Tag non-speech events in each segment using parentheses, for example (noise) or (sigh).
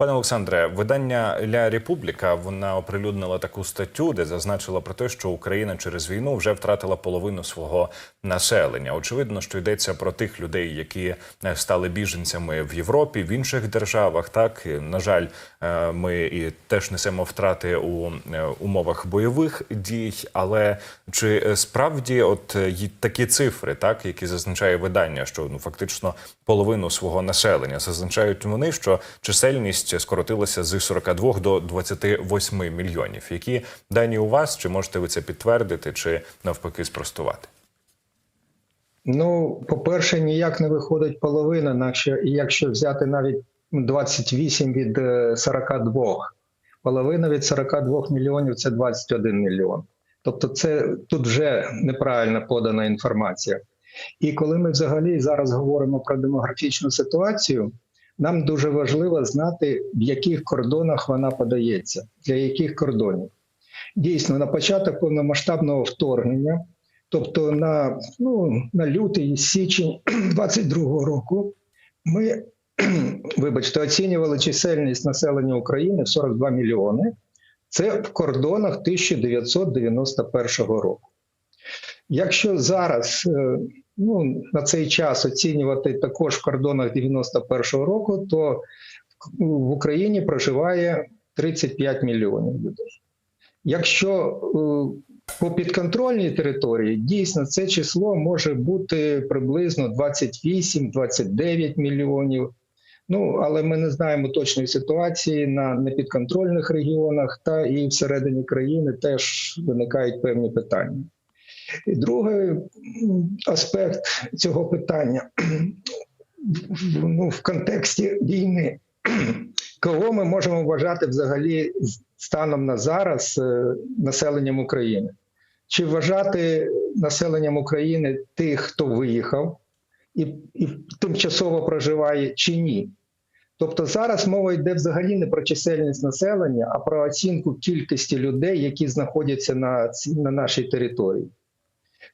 Пане Олександре, видання Ля Републіка вона оприлюднила таку статтю, де зазначила про те, що Україна через війну вже втратила половину свого населення. Очевидно, що йдеться про тих людей, які е, стали біженцями в Європі, в інших державах. Так на жаль, е, ми і теж несемо втрати у е, умовах бойових дій. Але чи справді, от такі цифри, так які зазначає видання, що ну фактично половину свого населення зазначають вони, що чисельність скоротилася з 42 до 28 мільйонів. Які дані у вас? Чи можете ви це підтвердити, чи навпаки спростувати? Ну, по-перше, ніяк не виходить половина, якщо, якщо взяти навіть 28 від е, 42. Половина від 42 мільйонів це 21 мільйон. Тобто, це тут вже неправильно подана інформація. І коли ми взагалі зараз говоримо про демографічну ситуацію, нам дуже важливо знати, в яких кордонах вона подається, для яких кордонів. Дійсно, на початок повномасштабного вторгнення Тобто на, ну, на лютий січень (clears throat) 22-го року ми, (clears throat) вибачте, оцінювали чисельність населення України в 42 мільйони. Це в кордонах 1991 року. Якщо зараз е, ну, на цей час оцінювати також в кордонах 91-го року, то в Україні проживає 35 мільйонів людей. Якщо е, по підконтрольній території дійсно це число може бути приблизно 28-29 мільйонів. Ну, але ми не знаємо точної ситуації на непідконтрольних регіонах, та і всередині країни теж виникають певні питання. Другий аспект цього питання ну, в контексті війни. (clears throat) Кого ми можемо вважати взагалі станом на зараз е, населенням України? Чи вважати населенням України тих, хто виїхав і, і тимчасово проживає, чи ні? Тобто зараз мова йде взагалі не про чисельність населення, а про оцінку кількості людей, які знаходяться на, на нашій території.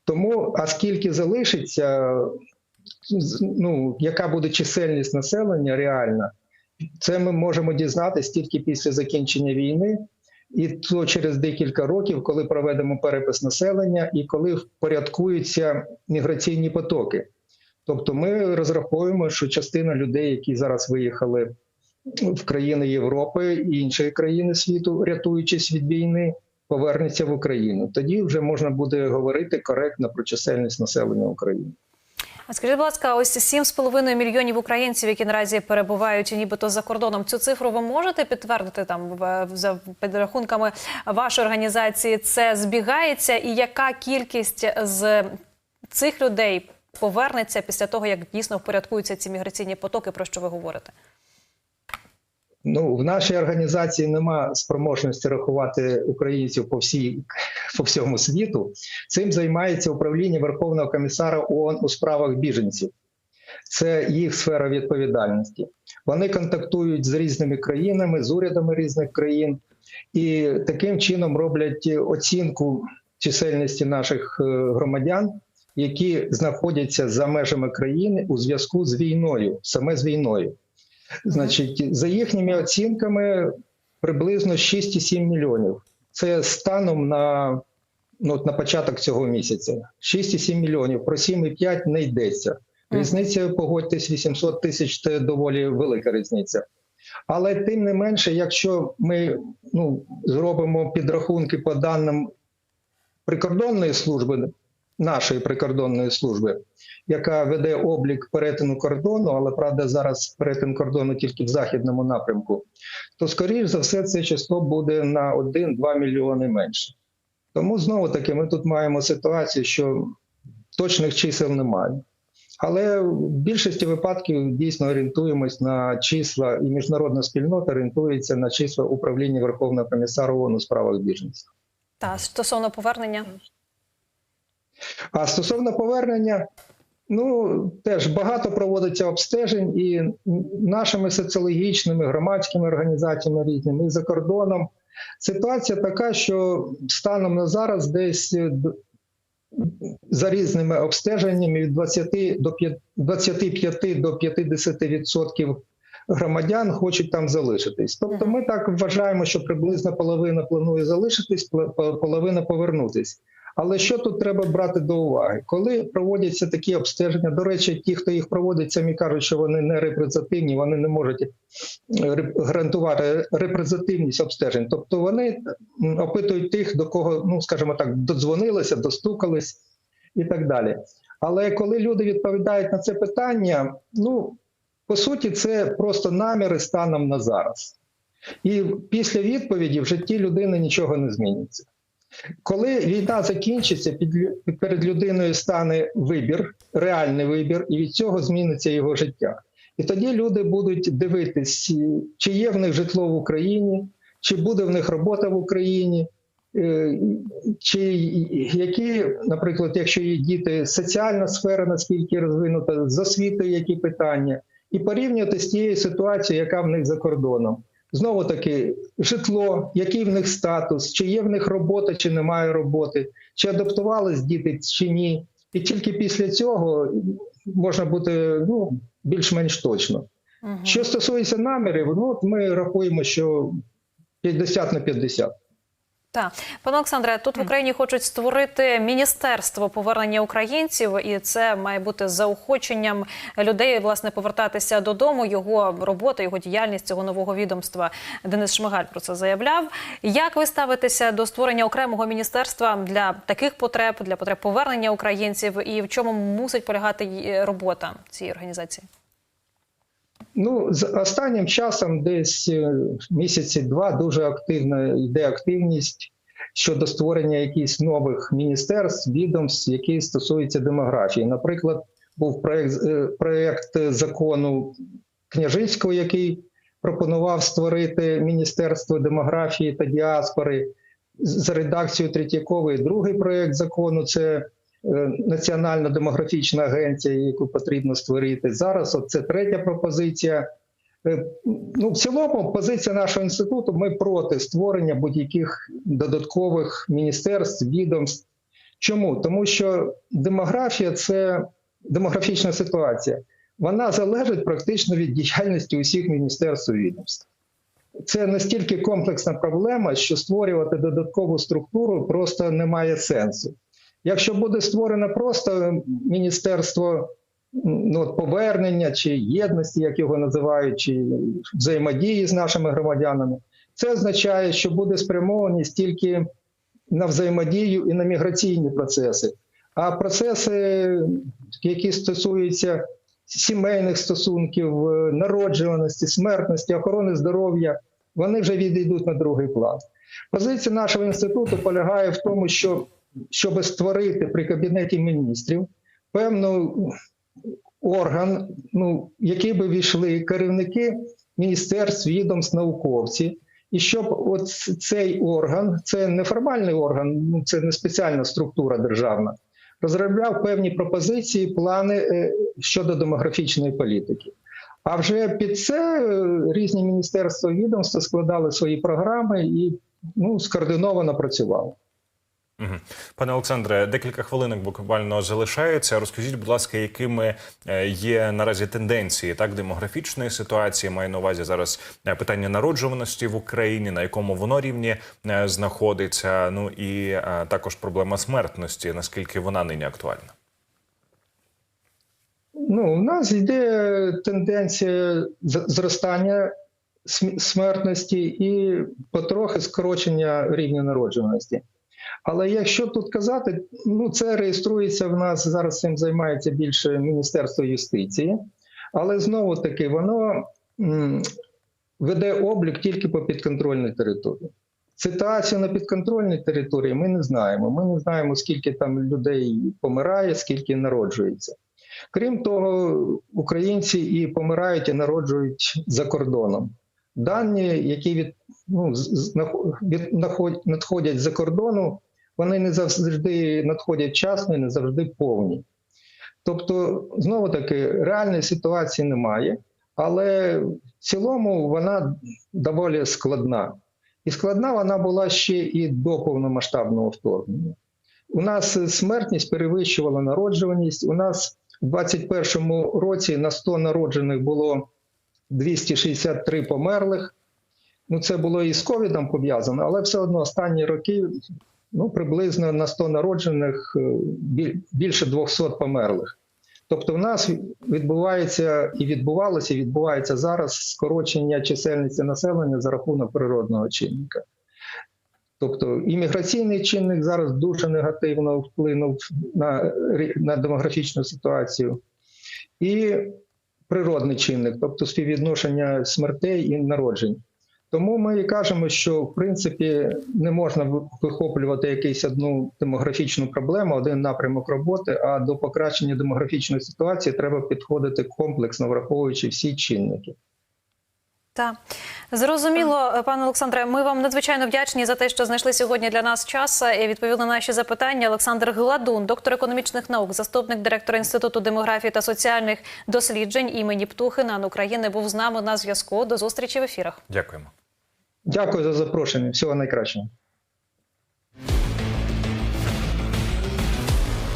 Тому, а скільки залишиться, ну, яка буде чисельність населення реальна, це ми можемо дізнатися тільки після закінчення війни, і то через декілька років, коли проведемо перепис населення і коли впорядкуються міграційні потоки. Тобто ми розраховуємо, що частина людей, які зараз виїхали в країни Європи і інші країни світу, рятуючись від війни, повернеться в Україну. Тоді вже можна буде говорити коректно про чисельність населення України. А скажіть, будь ласка, ось 7,5 мільйонів українців, які наразі перебувають нібито за кордоном. Цю цифру ви можете підтвердити там за підрахунками вашої організації? Це збігається, і яка кількість з цих людей повернеться після того, як дійсно впорядкуються ці міграційні потоки, про що ви говорите? Ну, в нашій організації нема спроможності рахувати українців по всій по всьому світу. Цим займається управління Верховного комісара ООН у справах біженців. Це їх сфера відповідальності. Вони контактують з різними країнами, з урядами різних країн, і таким чином роблять оцінку чисельності наших е, громадян, які знаходяться за межами країни у зв'язку з війною, саме з війною. Значить, за їхніми оцінками, приблизно 6,7 мільйонів. Це станом на, ну, на початок цього місяця. 6,7 мільйонів. Про 7,5 не йдеться. Різниця, погодьтесь, 800 тисяч це доволі велика різниця. Але тим не менше, якщо ми ну, зробимо підрахунки по даним прикордонної служби, нашої прикордонної служби, яка веде облік перетину кордону, але правда зараз перетин кордону тільки в західному напрямку, то скоріш за все це число буде на 1-2 мільйони менше. Тому знову таки ми тут маємо ситуацію, що точних чисел немає. Але в більшості випадків дійсно орієнтуємось на числа, і міжнародна спільнота орієнтується на числа управління Верховного комісара ООН у справах біженців. Та стосовно повернення, А стосовно повернення, ну теж багато проводиться обстежень і нашими соціологічними громадськими організаціями різними і за кордоном. Ситуація така, що станом на зараз десь е, за різними обстеженнями від 20 до 25 до 50 відсотків громадян хочуть там залишитись. Тобто, ми так вважаємо, що приблизно половина планує залишитись, пол- пол- половина повернутись. Але що тут треба брати до уваги? Коли проводяться такі обстеження, до речі, ті, хто їх проводить, самі кажуть, що вони не репрезентативні, вони не можуть е, гарантувати репрезентативність обстежень. Тобто вони опитують тих, до кого, ну скажімо так, додзвонилися, достукались і так далі. Але коли люди відповідають на це питання, ну по суті, це просто наміри станом на зараз. І після відповіді в житті людини нічого не зміниться. Коли війна закінчиться, під, перед людиною стане вибір, реальний вибір, і від цього зміниться його життя. І тоді люди будуть дивитись, чи є в них житло в Україні, чи буде в них робота в Україні, е, чи які, наприклад, якщо є діти, соціальна сфера наскільки розвинута, з освітою які питання, і порівнювати з тією ситуацією, яка в них за кордоном. Знову таки, житло, який в них статус, чи є в них робота, чи немає роботи, чи адаптувались діти, чи ні. І тільки після цього можна бути ну, більш-менш точно. Угу. Що стосується намірів, ну ми рахуємо, що 50 на 50. Так, пане Олександре, тут в Україні хочуть створити міністерство повернення українців, і це має бути заохоченням людей власне повертатися додому. Його робота, його діяльність цього нового відомства. Денис Шмигаль про це заявляв. Як ви ставитеся до створення окремого міністерства для таких потреб, для потреб повернення українців, і в чому мусить полягати й- робота цієї організації? Ну, з останнім часом, десь е, місяці два, дуже активна йде активність щодо створення якихось нових міністерств, відомств, які стосуються демографії. Наприклад, був проект, е, проект закону Княжицького, який пропонував створити Міністерство демографії та діаспори за редакцією Третьякової. Другий проект закону це Національна демографічна агенція, яку потрібно створити. Зараз от це третя пропозиція. Е, Ну, в цілому, позиція нашого інституту: ми проти створення будь-яких додаткових міністерств, відомств. Чому? Тому що демографія це демографічна ситуація. Вона залежить практично від діяльності усіх міністерств відомств. Це настільки комплексна проблема, що створювати додаткову структуру просто немає сенсу. Якщо буде створено просто міністерство ну, от повернення чи єдності, як його називають, чи взаємодії з нашими громадянами, це означає, що буде спрямованість тільки на взаємодію і на міграційні процеси. А процеси, які стосуються сімейних стосунків, е, народжуваності, смертності, охорони здоров'я, вони вже відійдуть на другий план. Позиція нашого інституту полягає в тому, що щоб створити при кабінеті міністрів певну орган, ну, який би війшли керівники міністерств, відомств, науковці, і щоб от цей орган, це не формальний орган, ну це не спеціальна структура державна, розробляв певні пропозиції, плани е, щодо демографічної політики. А вже під це е, різні міністерства відомства складали свої програми і ну, скоординовано працювали. Пане Олександре, декілька хвилинок буквально залишається. Розкажіть, будь ласка, якими е, є наразі тенденції так демографічної ситуації? Маю на увазі зараз е, питання народжуваності в Україні, на якому воно рівні е, знаходиться. Ну і також проблема смертності. Наскільки вона нині актуальна? Ну, у нас йде тенденція зростання смертності і потрохи скорочення рівня народжуваності. Але якщо тут казати, ну це реєструється в нас зараз. Цим займається більше Міністерство юстиції, але знову таки воно веде облік тільки по підконтрольній території. Ситуацію на підконтрольній території ми не знаємо. Ми не знаємо, скільки там людей помирає, скільки народжується. Крім того, українці і помирають, і народжують за кордоном. Дані, які від, ну, від, надходять за кордону, вони не завжди надходять вчасно і не завжди повні. Тобто, знову таки, реальної ситуації немає, але в цілому вона доволі складна. І складна вона була ще і до повномасштабного вторгнення. У нас смертність перевищувала народжуваність. У нас у 2021 році на 100 народжених було 263 померлих. Ну, це було і з ковідом пов'язано, але все одно останні роки ну, приблизно на 100 народжених е, більше 200 померлих. Тобто, в нас відбувається і відбувалося, і відбувається зараз скорочення чисельності населення за рахунок природного чинника. Тобто імміграційний чинник зараз дуже негативно вплинув на, на демографічну ситуацію, і природний чинник, тобто співвідношення смертей і народжень. Тому ми і кажемо, що в принципі не можна вихоплювати якусь одну демографічну проблему, один напрямок роботи, а до покращення демографічної ситуації треба підходити комплексно, враховуючи всі чинники. Так, зрозуміло, пане Олександре. Ми вам надзвичайно вдячні за те, що знайшли сьогодні для нас час і відповіли на наші запитання. Олександр Гладун, доктор економічних наук, заступник директора інституту демографії та соціальних досліджень імені Птухина України, був з нами на зв'язку. До зустрічі в ефірах. Дякуємо. Дякую за запрошення. Всього найкращого.